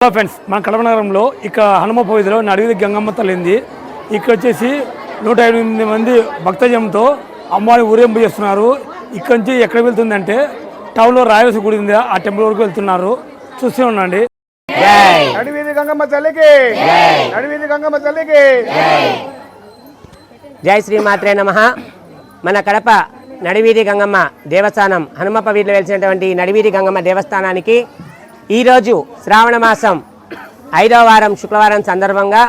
Hello friends మన కడప నగరంలో ఇక హనుమ పోయిదిలో నడివిది గంగమ్మ తల్లింది ఇక్కడ వచ్చేసి నూట ఎనిమిది మంది భక్తజనంతో అమ్మవారి ఊరేంపు చేస్తున్నారు. ఇక్కడ నుంచి ఎక్కడ వెళ్తుందంటే టౌన్లో రాయలసీ గుడి ఉంది. ఆ టెంపుల్ వరకు వెళ్తున్నారు. చూస్తూ ఉండండి. నడివీధి గంగమ్మ తల్లికి. నడివీధి గంగమ్మ తల్లికి. జై శ్రీమాత్రే నమ. మన కడప నడివీధి గంగమ్మ దేవస్థానం హనుమప్ప వీధిలో వెలిసినటువంటి ఈ నడివీధి గంగమ్మ దేవస్థానానికి ఈరోజు శ్రావణ మాసం ఐదవ వారం శుక్రవారం సందర్భంగా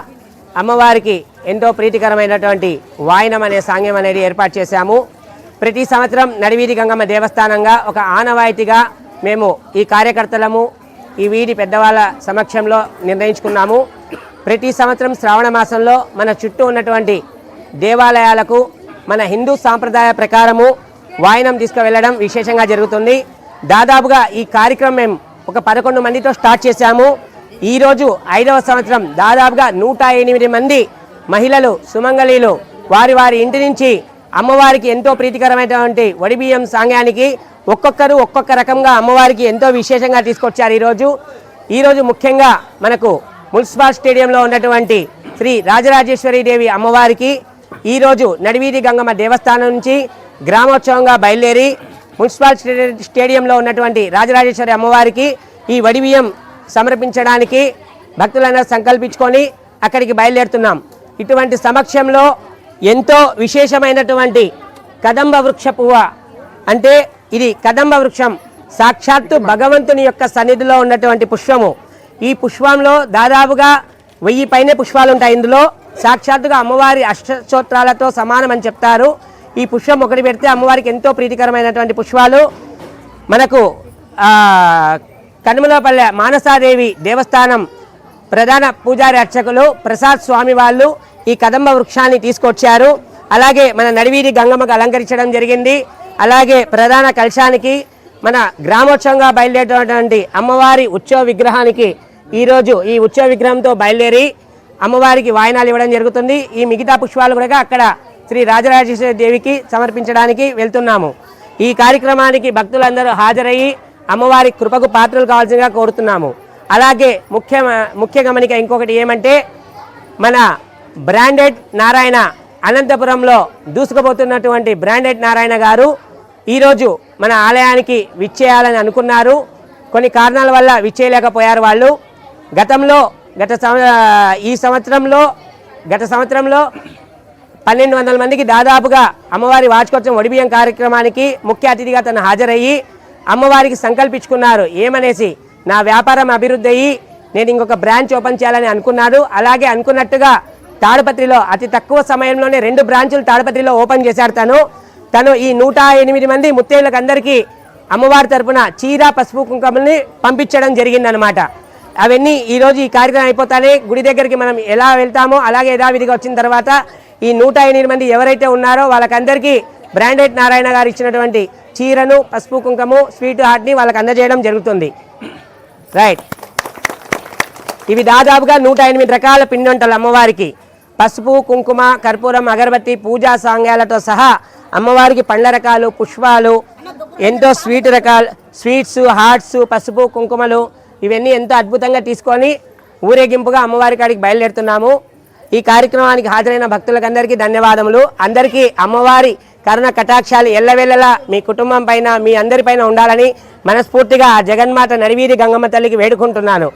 అమ్మవారికి ఎంతో ప్రీతికరమైనటువంటి వాయనం అనే సాంగ్యం అనేది ఏర్పాటు చేశాము. ప్రతి సంవత్సరం నడివీధి గంగమ్మ దేవస్థానంగా ఒక ఆనవాయితీగా మేము ఈ కార్యకర్తలము ఈ వీధి పెద్దవాళ్ళ సమక్షంలో నిర్ణయించుకున్నాము. ప్రతి సంవత్సరం శ్రావణ మాసంలో మన చుట్టూ ఉన్నటువంటి దేవాలయాలకు మన హిందూ సాంప్రదాయ ప్రకారము వాయనం తీసుకువెళ్ళడం విశేషంగా జరుగుతుంది. దాదాపుగా ఈ కార్యక్రమం మేము ఒక పదకొండు మందితో స్టార్ట్ చేశాము. ఈరోజు ఐదవ సంవత్సరం దాదాపుగా నూట ఎనిమిది మంది మహిళలు సుమంగళీలు వారి వారి ఇంటి నుంచి అమ్మవారికి ఎంతో ప్రీతికరమైనటువంటి వడిబియ్యం సాంగానికి ఒక్కొక్కరు ఒక్కొక్క రకంగా అమ్మవారికి ఎంతో విశేషంగా తీసుకొచ్చారు ఈరోజు ఈరోజు ముఖ్యంగా మనకు మున్సిపల్ స్టేడియంలో ఉన్నటువంటి శ్రీ రాజరాజేశ్వరి దేవి అమ్మవారికి ఈరోజు నడివీధి గంగమ్మ దేవస్థానం నుంచి గ్రామోత్సవంగా బయలుదేరి మున్సిపల్ స్టేడియంలో ఉన్నటువంటి రాజరాజేశ్వరి అమ్మవారికి ఈ వడిబియ్యం సమర్పించడానికి భక్తులందరూ సంకల్పించుకొని అక్కడికి బయలుదేరుతున్నాం. ఇటువంటి సమక్షంలో ఎంతో విశేషమైనటువంటి కదంబ వృక్ష పువ్వ అంటే ఇది కదంబ వృక్షం. సాక్షాత్తు భగవంతుని యొక్క సన్నిధిలో ఉన్నటువంటి పుష్పము. ఈ పుష్పంలో దాదాపుగా వెయ్యి పైనే పుష్పాలు ఉంటాయి ఇందులో. సాక్షాత్తుగా అమ్మవారి అష్టచోత్రాలతో సమానం అని చెప్తారు. ఈ పుష్పం ఒకటి పెడితే అమ్మవారికి ఎంతో ప్రీతికరమైనటువంటి పుష్పాలు. మనకు కనుమలపల్లె మానసాదేవి దేవస్థానం ప్రధాన పూజారి అర్చకులు ప్రసాద్ స్వామి వాళ్ళు ఈ కదంబ వృక్షాన్ని తీసుకొచ్చారు. అలాగే మన నడివీధి గంగమ్మకు అలంకరించడం జరిగింది. అలాగే ప్రధాన కలశానికి మన గ్రామోత్సవంగా బయలుదేరేటువంటి అమ్మవారి ఉత్సవ విగ్రహానికి ఈరోజు ఈ ఉత్సవ విగ్రహంతో బయలుదేరి అమ్మవారికి వాయనాలు ఇవ్వడం జరుగుతుంది. ఈ మిగతా పుష్పాలు కూడా అక్కడ శ్రీ రాజరాజేశ్వరి దేవికి సమర్పించడానికి వెళ్తున్నాము. ఈ కార్యక్రమానికి భక్తులందరూ హాజరయ్యి అమ్మవారి కృపకు పాత్రలు కావాల్సిందిగా కోరుతున్నాము. అలాగే ముఖ్య ముఖ్య గమనిక ఇంకొకటి ఏమంటే మన బ్రాండెడ్ నారాయణ అనంతపురంలో దూసుకుపోతున్నటువంటి బ్రాండెడ్ నారాయణ గారు ఈరోజు మన ఆలయానికి విచ్చేయాలని అనుకున్నారు. కొన్ని కారణాల వల్ల విచ్చేయలేకపోయారు వాళ్ళు. గతంలో గత సంవ ఈ సంవత్సరంలో గత సంవత్సరంలో పన్నెండు వందల మందికి దాదాపుగా అమ్మవారి వార్షికోత్సవం ఒడిబియ్యం కార్యక్రమానికి ముఖ్య అతిథిగా తను హాజరయ్యి అమ్మవారికి సంకల్పించుకున్నారు. ఏమనేసి నా వ్యాపారం అభివృద్ధి అయ్యి నేను ఇంకొక బ్రాంచ్ ఓపెన్ చేయాలని అనుకున్నాడు. అలాగే అనుకున్నట్టుగా తాడపత్రిలో అతి తక్కువ సమయంలోనే రెండు బ్రాంచులు తాడపత్రిలో ఓపెన్ చేశాడు తను. తను ఈ నూట ఎనిమిది మంది ముత్తైదులకు అందరికీ అమ్మవారి తరపున చీర పసుపు కుంకుమల్ని పంపించడం జరిగిందనమాట అవన్నీ ఈరోజు ఈ కార్యక్రమం అయిపోతానే గుడి దగ్గరికి మనం ఎలా వెళ్తామో అలాగే యథావిధిగా వచ్చిన తర్వాత ఈ నూట ఎనిమిది మంది ఎవరైతే ఉన్నారో వాళ్ళకందరికీ బ్రాండెడ్ నారాయణ గారు ఇచ్చినటువంటి చీరను పసుపు కుంకుమ స్వీట్ హార్ట్ని వాళ్ళకి అందజేయడం జరుగుతుంది. రైట్. ఇవి దాదాపుగా నూట ఎనిమిది రకాల పిండి అమ్మవారికి. పసుపు కుంకుమ కర్పూరం అగరబత్తి పూజా సాంగ్యాలతో సహా అమ్మవారికి పండ్ల రకాలు పుష్పాలు ఎంతో స్వీట్ రకాలు స్వీట్స్ హార్ట్స్ పసుపు కుంకుమలు ఇవన్నీ ఎంతో అద్భుతంగా తీసుకొని ఊరేగింపుగా అమ్మవారి కాడికి బయలుదేరుతున్నాము. ఈ కార్యక్రమానికి హాజరైన భక్తులకందరికీ ధన్యవాదములు. అందరికీ అమ్మవారి కరుణ కటాక్షాలు ఎల్లవెల్లలా మీ కుటుంబం పైన మీ అందరి పైన ఉండాలని మనస్ఫూర్తిగా జగన్మాత నడివీధి గంగమ్మ తల్లికి వేడుకుంటున్నాను.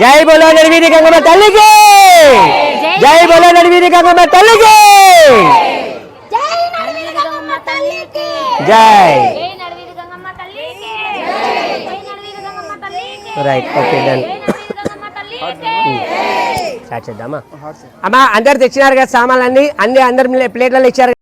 జై బోలో నడివీధి గంగమ్మ తల్లికి! జై బోలో నడివీధి గంగమ్మ తల్లికి! జై! నడివీధి గంగమ్మ తల్లికి జై జై నడివీధి గంగమ్మ తల్లికి జై నడివీధి గంగమ్మ తల్లికి రైట్ ఓకే డన్ జై నడివీధి గంగమ్మ తల్లికి స్టార్ట్ చేద్దామా? అమ్మా అందరు తెచ్చినారు కదా సామాన్లన్నీ అన్ని అందరు ప్లేట్లలో ఇచ్చారు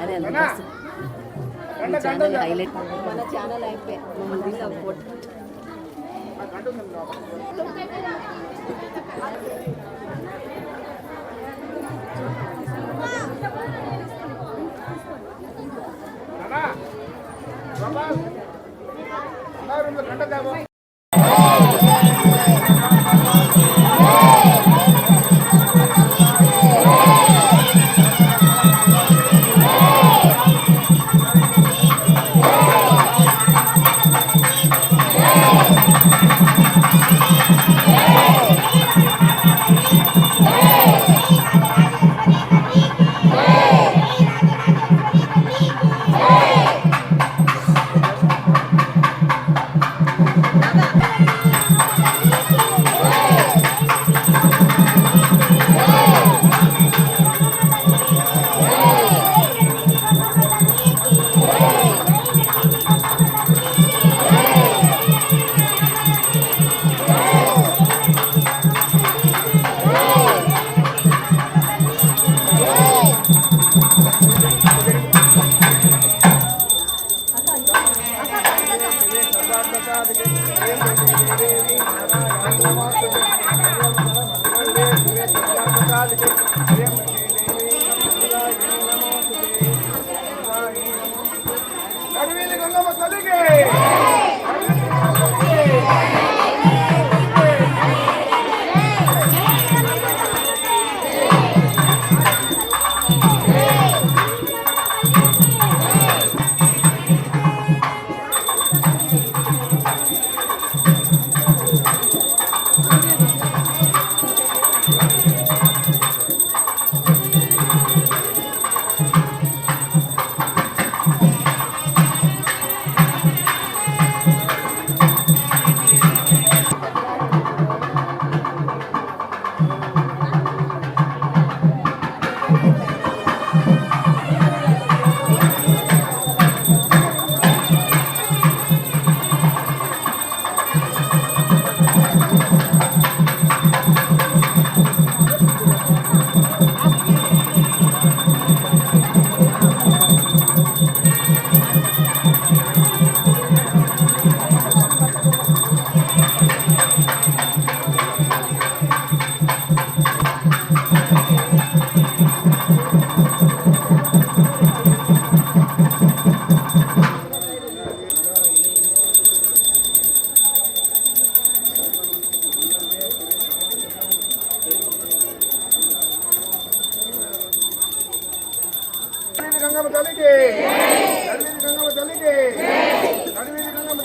అదే మన ఛానల్ హైలైట్ మన ఛానల్ అయిపోయి. మమ్మల్ని సపోర్ట్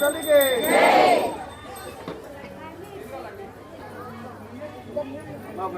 తల్లికి బాబు